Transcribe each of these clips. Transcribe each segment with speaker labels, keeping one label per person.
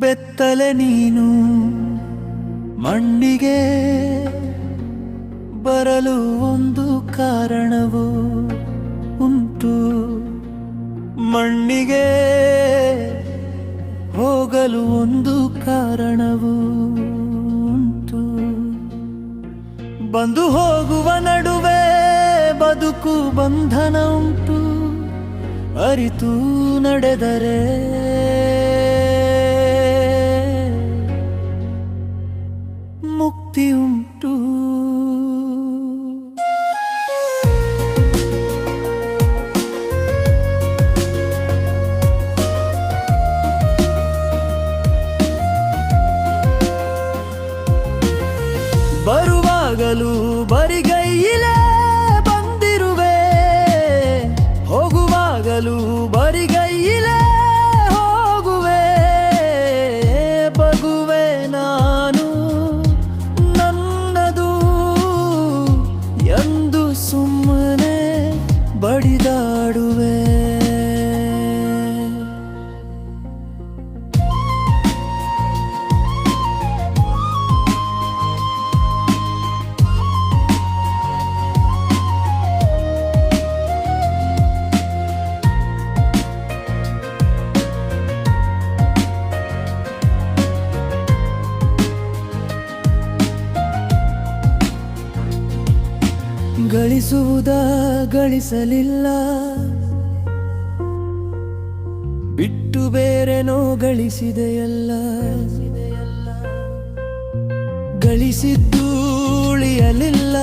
Speaker 1: ಬೆತ್ತಲೆ ನೀನು ಮಣ್ಣಿಗೆ ಬರಲು ಒಂದು ಕಾರಣವು ಉಂಟು. ಮಣ್ಣಿಗೆ ಹೋಗಲು ಒಂದು ಕಾರಣವು ಉಂಟು. ಬಂದು ಹೋಗುವ ನಡುವೆ ಬದುಕು ಬಂಧನ ಉಂಟು. ಅರಿತು ನಡೆದರೆ ಮುಕ್ತಿ ಉಂಟು. పగలు బరిగ ಗಳಿಸುವುದ ಗಳಿಸಲಿಲ್ಲ. ಬಿಟ್ಟು ಬೇರೆನೋ ಗಳಿಸಿದೆಯಲ್ಲ. ಗಳಿಸಿದ್ದು ಉಳಿಯಲಿಲ್ಲ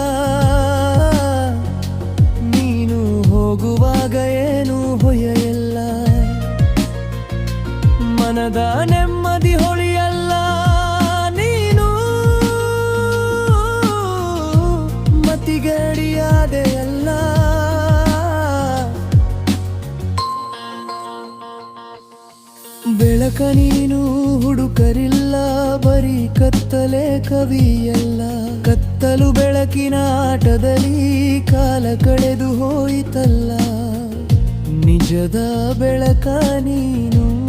Speaker 1: ನೀನು ಹೋಗುವಾಗ ಏನು ಹೊಯ್ಯಲ್ಲ ಮನದ ಬೆಳಕ ನೀನು ಹುಡುಕರಿಲ್ಲ, ಬರೀ ಕತ್ತಲೆ ಕವಿಯಲ್ಲ. ಕತ್ತಲು ಬೆಳಕಿನ ಆಟದಲ್ಲಿ ಕಾಲ ಕಳೆದು ಹೋಯಿತಲ್ಲ. ನಿಜದ ಬೆಳಕ ನೀನು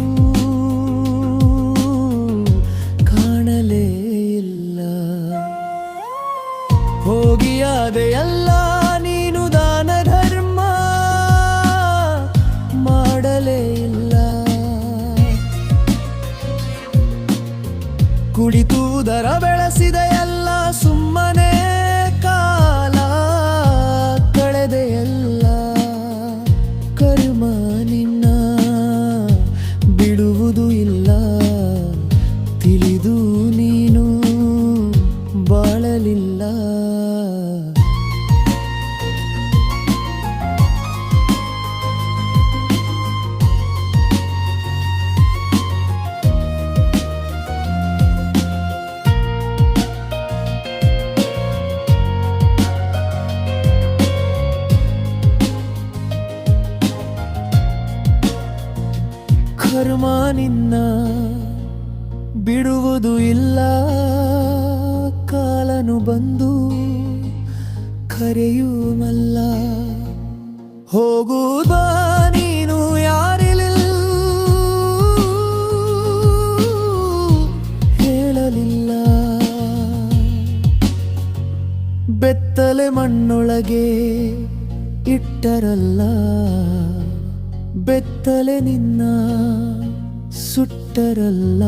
Speaker 1: ಕುಳಿತು ದರ ಬೆಳೆಸಿದೆಯಲ್ಲ ಸುಮ್ಮನೆ ಕಾಲ ಕಳೆದೆಯಲ್ಲ ಕರ್ಮ ನಿನ್ನ. ಬಿಡುವುದು ಇಲ್ಲ ತಿಳಿದು ಕರ್ಮ ನಿನ್ನ ಬಿಡುವುದು ಇಲ್ಲ. ಕಾಲನು ಬಂದು ಕರೆಯುವಲ್ಲ. ಹೋಗುವುದ ನೀನು ಯಾರಿಲ್ಲ? ಹೇಳಲಿಲ್ಲ. ಬೆತ್ತಲೆ ಮಣ್ಣೊಳಗೆ ಇಟ್ಟರಲ್ಲ. ಬೆತ್ತಲೆ ನಿನ್ನ ಸುಟ್ಟರಲ್ಲ.